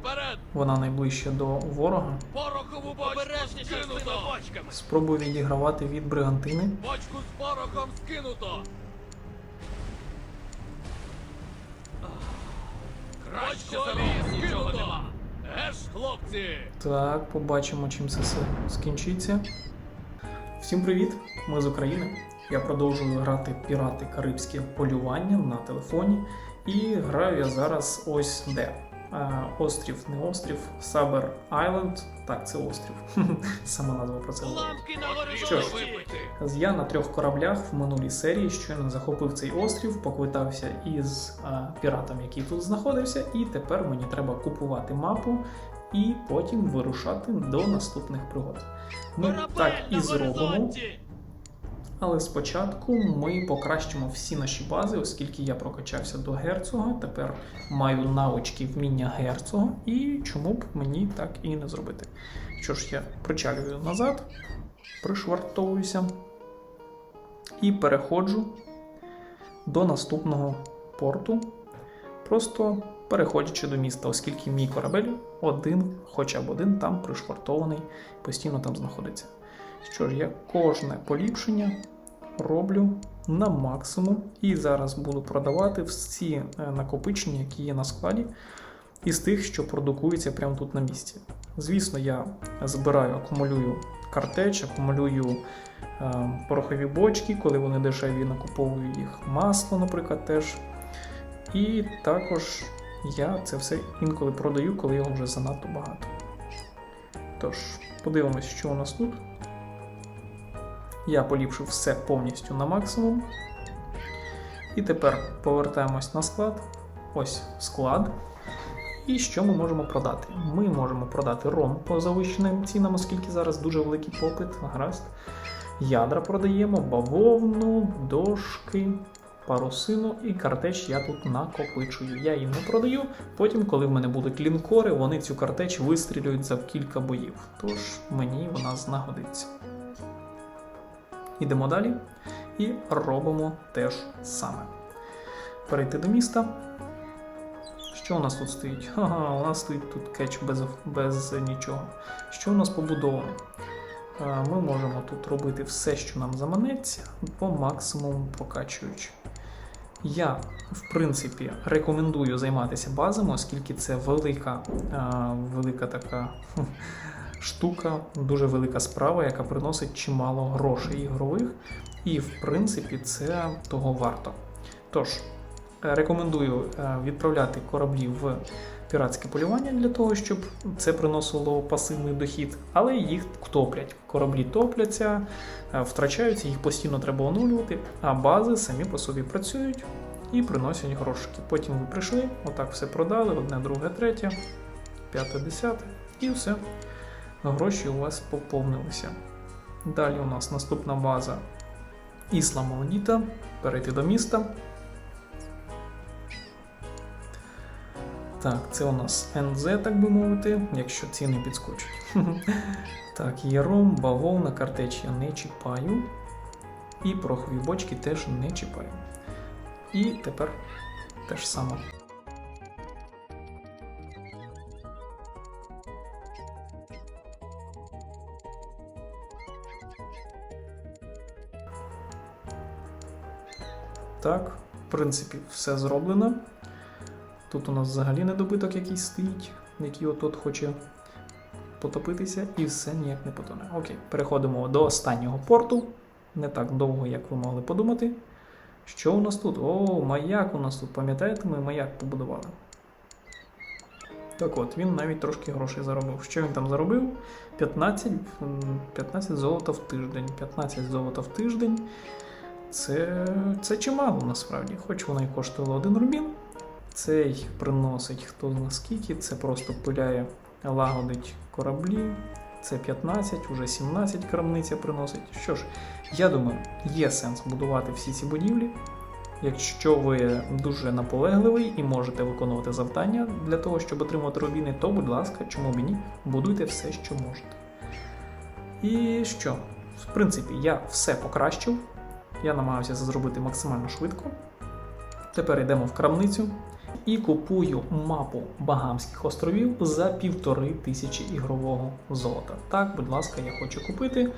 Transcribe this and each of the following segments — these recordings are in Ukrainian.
вперед! Вона найближче до ворога. Порохову бочку скинуто! Спробую відігравати від бригантини. Бочку з порохом скинуто! Краще нема! Еш, хлопці! Так, побачимо, чим це все скінчиться. Всім привіт! Ми з України. Я продовжую грати Пірати Карибське полювання на телефоні. І граю я зараз ось де. Острів, не острів, Сабер Айленд. Так, це острів. Сама назва про це. Що ж. Я на трьох кораблях в минулій серії щойно захопив цей острів, поквитався із а, піратом, який тут знаходився, і тепер мені треба купувати мапу і потім вирушати до наступних пригод. Ми Корабель так і зробимо! Але спочатку ми покращимо всі наші бази, оскільки я прокачався до герцога. Тепер маю навички вміння герцога, і чому б мені так і не зробити. Що ж, я причалюю назад, пришвартовуюся і переходжу до наступного порту, просто переходячи до міста, оскільки мій корабель один, хоча б один там пришвартований, постійно там знаходиться. Що ж, я кожне поліпшення роблю на максимум і зараз буду продавати всі е, накопичення, які є на складі, із тих, що продукуються прямо тут на місці. Звісно, я збираю, акумулюю картеч, акумулюю е, порохові бочки, коли вони дешеві, накуповую їх масло, наприклад, теж. І також я це все інколи продаю, коли його вже занадто багато. Тож, подивимось, що у нас тут. Я поліпшив все повністю на максимум. І тепер повертаємось на склад. Ось склад. І що ми можемо продати? Ми можемо продати ром по завищеним цінам, оскільки зараз дуже великий попит, гаразд. Ядра продаємо, бавовну, дошки, парусину і картеч я тут накопичую. Я їм не продаю. Потім, коли в мене будуть лінкори, вони цю картеч вистрілюють за кілька боїв. Тож мені вона знагодиться. Йдемо далі і робимо те ж саме. Перейти до міста. Що у нас тут стоїть? Ага, у нас стоїть тут кетч без, без нічого. Що у нас побудовано? Е, Ми можемо тут робити все, що нам заманеться, по максимуму прокачуючи. Я, в принципі, рекомендую займатися базами, оскільки це велика, е, велика така штука, дуже велика справа, яка приносить чимало грошей ігрових, і в принципі це того варто. Тож, е, рекомендую е, відправляти кораблі в піратське полювання для того, щоб це приносило пасивний дохід, але їх топлять. Кораблі топляться, е, втрачаються, їх постійно треба онулювати, а бази самі по собі працюють і приносять грошики. Потім ви прийшли, отак все продали, одне, друге, третє, п'яте, десяте, і все. Гроші у вас поповнилися. Далі у нас наступна база Ісла Молодіта. Перейти до міста. Так, це у нас НЗ, так би мовити, якщо ціни підскочать. Так, єром, бавовна, картеч я не чіпаю. І порохові бочки теж не чіпаю. І тепер те ж саме. Так, в принципі, все зроблено. Тут у нас взагалі недобиток якийсь стоїть, який от-от хоче потопитися, і все ніяк не потоне. Окей, переходимо до останнього порту. Не так довго, як ви могли подумати. Що у нас тут? О, маяк у нас тут. Пам'ятаєте, ми маяк побудували. Так от, він навіть трошки грошей заробив. Що він там заробив? 15, 15 золота в тиждень. 15 золота в тиждень. Це, це чимало насправді. Хоч воно і коштувало один рубін. Цей приносить хто зна скільки, це просто пиляє, лагодить кораблі. Це 15, уже 17 крамниця приносить. Що ж, я думаю, є сенс будувати всі ці будівлі. Якщо ви дуже наполегливий і можете виконувати завдання для того, щоб отримати рубіни, то, будь ласка, чому б ні, будуйте все, що можете. І що? В принципі, я все покращив. Я намагався це зробити максимально швидко. Тепер йдемо в крамницю і купую мапу Багамських островів за півтори тисячі ігрового золота. Так, будь ласка, я хочу купити.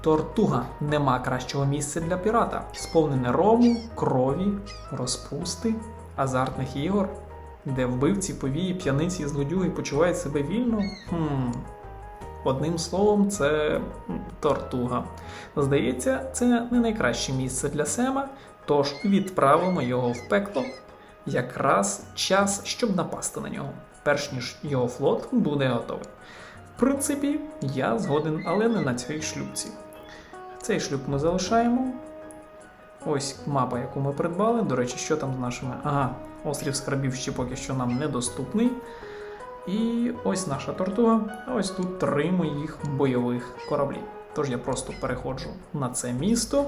Тортуга нема кращого місця для пірата. Сповнене рому, крові, розпусти, азартних ігор, де вбивці, повії, п'яниці і злодюги почувають себе вільно. Хм. Одним словом, це тортуга. Здається, це не найкраще місце для Сема, тож відправимо його в пекло. Якраз час, щоб напасти на нього, перш ніж його флот буде готовий. В принципі, я згоден, але не на цій шлюбці. Цей шлюб ми залишаємо. Ось мапа, яку ми придбали. До речі, що там з нашими. Ага, острів скарбів ще поки що нам недоступний. І ось наша тортуга. А ось тут три моїх бойових кораблі. Тож я просто переходжу на це місто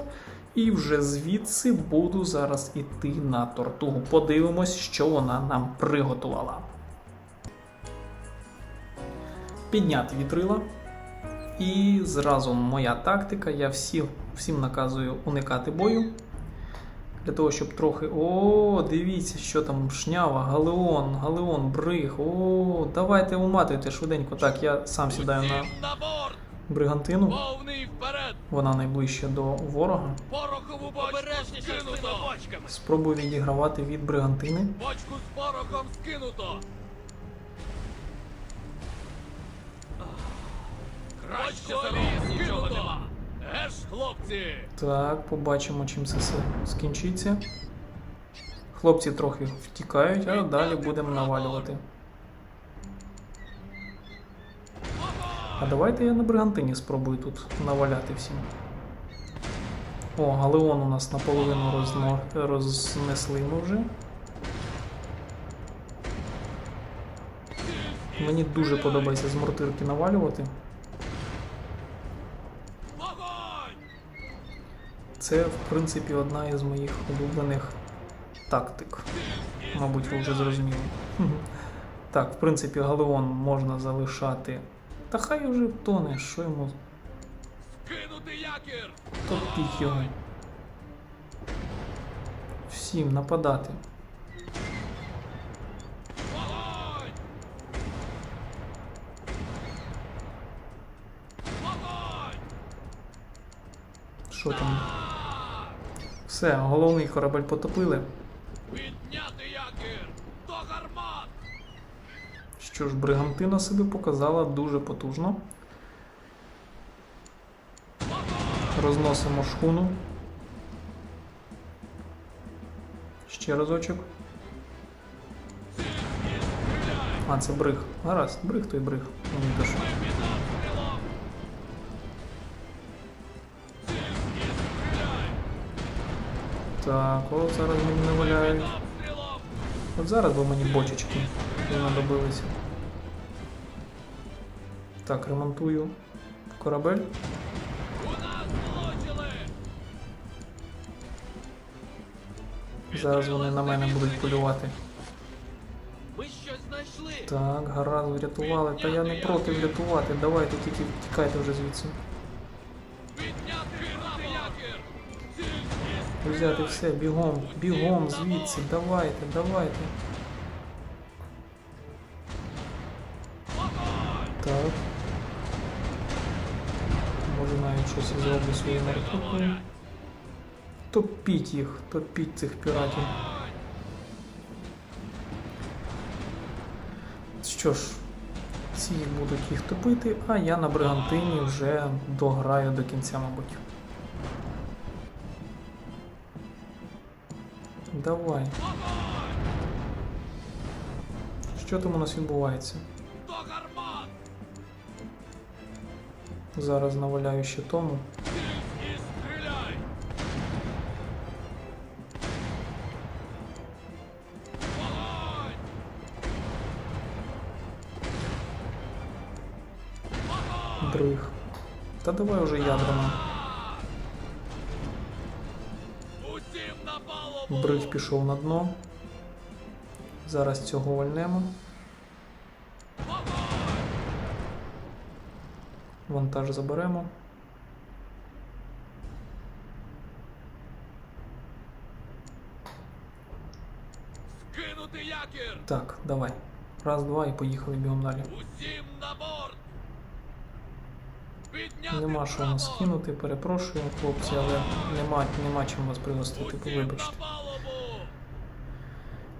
і вже звідси буду зараз іти на тортугу. Подивимось, що вона нам приготувала. Підняти вітрила. І зразу моя тактика. Я всі, всім наказую уникати бою. Для того, щоб трохи. О, дивіться, що там шнява, галеон, галеон, бриг. О, давайте уматуйте швиденько. Так, я сам сідаю на бригантину. Вона найближче до ворога. Порохову бочку скинуто! Спробую відігравати від бригантини. Бочку з порохом скинуто! Краще хлопці! Так, побачимо, чим це все скінчиться. Хлопці трохи втікають, а далі будемо навалювати. А давайте я на бригантині спробую тут наваляти всім. О, галеон у нас наполовину розно... рознесли ми вже. Мені дуже подобається з мортирки навалювати. Це, в принципі, одна із моїх улюблених тактик. Мабуть, ви вже зрозуміли. Так, в принципі, галеон можна залишати. Та хай уже тоне, що йому топіть його. Всім нападати. Що там? Все, головний корабель потопили. Підняти якір! До гармат! Що ж, бригантина себе показала дуже потужно. Розносимо шхуну. Ще разочок. А, це бриг. Гаразд, бриг той бриг. Мені то Так, о, зараз мені наваляють. От зараз би мені бочечки знадобилися. Так, ремонтую корабель. Зараз вони на мене будуть полювати. Так, гаразд, врятували. Та я не проти врятувати. Давайте тільки тікайте вже звідси. Взяти все, бігом, бігом звідси. Давайте, давайте. Так. Може навіть щось зроблю своєю маркетою. Топіть їх, топіть цих піратів. Що ж, ці будуть їх топити, а я на бригантині вже дограю до кінця, мабуть. Давай. Що там у нас відбувається? до гармат! Зараз наваляю ще тому. І стріляй! Вогонь! Дриг. Та давай уже ядрами. Палубу! Пішов на дно. Зараз цього вальнемо. Вантаж заберемо. Так, давай. Раз, два і поїхали бігом далі. Усім на борт! Нема що нас кинути, перепрошую, хлопці, але нема, нема чим вас пригостити, вибачте.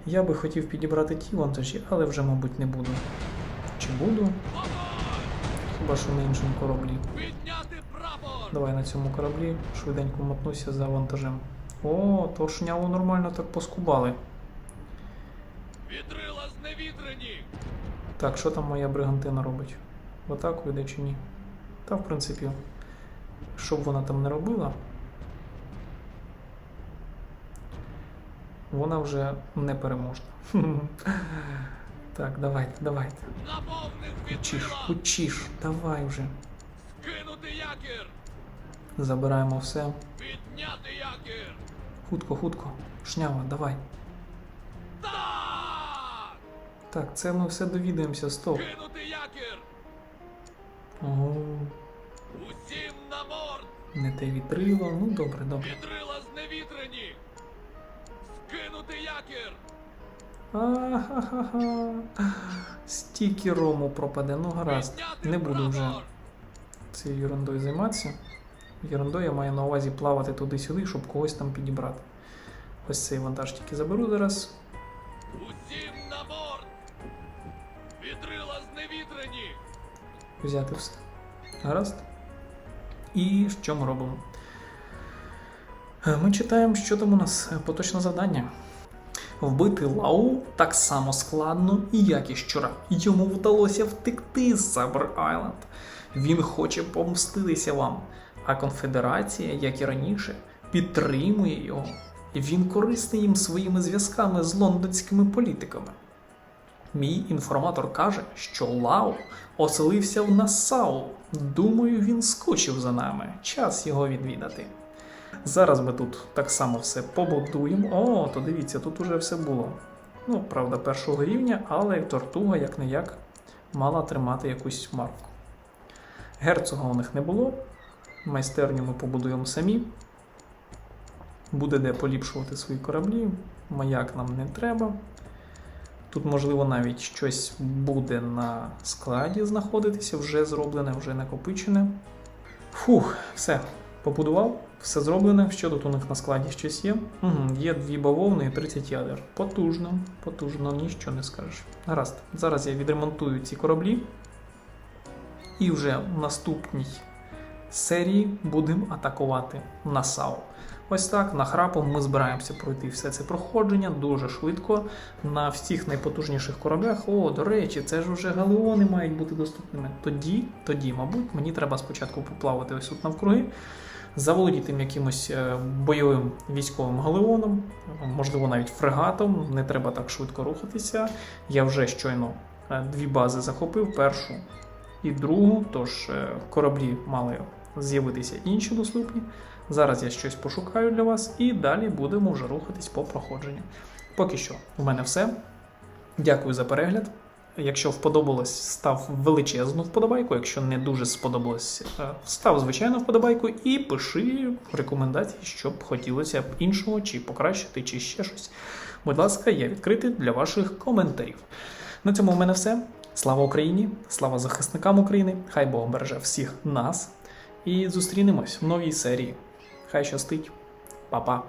Я би хотів підібрати ті вантажі, але вже, мабуть, не буду. Чи буду? Хіба що на іншому кораблі. Давай на цьому кораблі швиденько мотнуся за вантажем. О, то шняву нормально так поскубали. Вітрила зневітрені! Так, що там моя бригантина робить? В атаку йде чи ні? Та, в принципі, що б вона там не робила, вона вже не переможна. Так, давайте, давайте. Хочеш, хочеш, давай вже. Кинути якір! Забираємо все. Підняти якір! Хутко, хутко. Шнява, давай. Так! Так, це ми все довідаємося, стоп. Кинути якір! Ого, Усім на борт! не те вітрило. Ну добре, добре. Вітрила Ахахаха. Стільки рому пропаде, ну гаразд. Не буду вже цією ерундою займатися. Ерундою я маю на увазі плавати туди-сюди, щоб когось там підібрати. Ось цей вантаж тільки заберу зараз. Усім на борт! Вітрила зневітрені! Взяти все. Гаразд. І що ми робимо? Ми читаємо, що там у нас е, поточне завдання. Вбити Лау так само складно, як і щура. Йому вдалося втекти з Сабер Айленд. Він хоче помститися вам. А конфедерація, як і раніше, підтримує його. Він корисний їм своїми зв'язками з лондонськими політиками. Мій інформатор каже, що Лау оселився в Нассау. Думаю, він скучив за нами. Час його відвідати. Зараз ми тут так само все побудуємо. О, то дивіться, тут уже все було. Ну, правда, першого рівня, але тортуга, як не як, мала тримати якусь марку. Герцога у них не було. Майстерню ми побудуємо самі. Буде де поліпшувати свої кораблі. Маяк нам не треба. Тут, можливо, навіть щось буде на складі знаходитися, вже зроблене, вже накопичене. Фух, все, побудував, все зроблене. Що тут у них на складі щось є? Угу, є дві бавовни і 30 ядер. Потужно, потужно, нічого не скажеш. Гаразд, зараз я відремонтую ці кораблі. І вже в наступній серії будемо атакувати Насау. Ось так, нахрапом ми збираємося пройти все це проходження дуже швидко на всіх найпотужніших кораблях. О, до речі, це ж вже галеони мають бути доступними. Тоді, тоді, мабуть, мені треба спочатку поплавати ось тут навкруги, заволодіти якимось е, бойовим військовим галеоном, можливо, навіть фрегатом. Не треба так швидко рухатися. Я вже щойно е, дві бази захопив: першу і другу, тож е, кораблі мали з'явитися інші доступні. Зараз я щось пошукаю для вас і далі будемо вже рухатись по проходженню. Поки що, у мене все. Дякую за перегляд. Якщо вподобалось, став величезну вподобайку. Якщо не дуже сподобалось, е, став звичайну вподобайку і пиши рекомендації, щоб хотілося б іншого, чи покращити, чи ще щось. Будь ласка, я відкритий для ваших коментарів. На цьому у мене все. Слава Україні! Слава захисникам України! Хай Бог береже всіх нас. І зустрінемось в новій серії. Хай щастить. Па-па.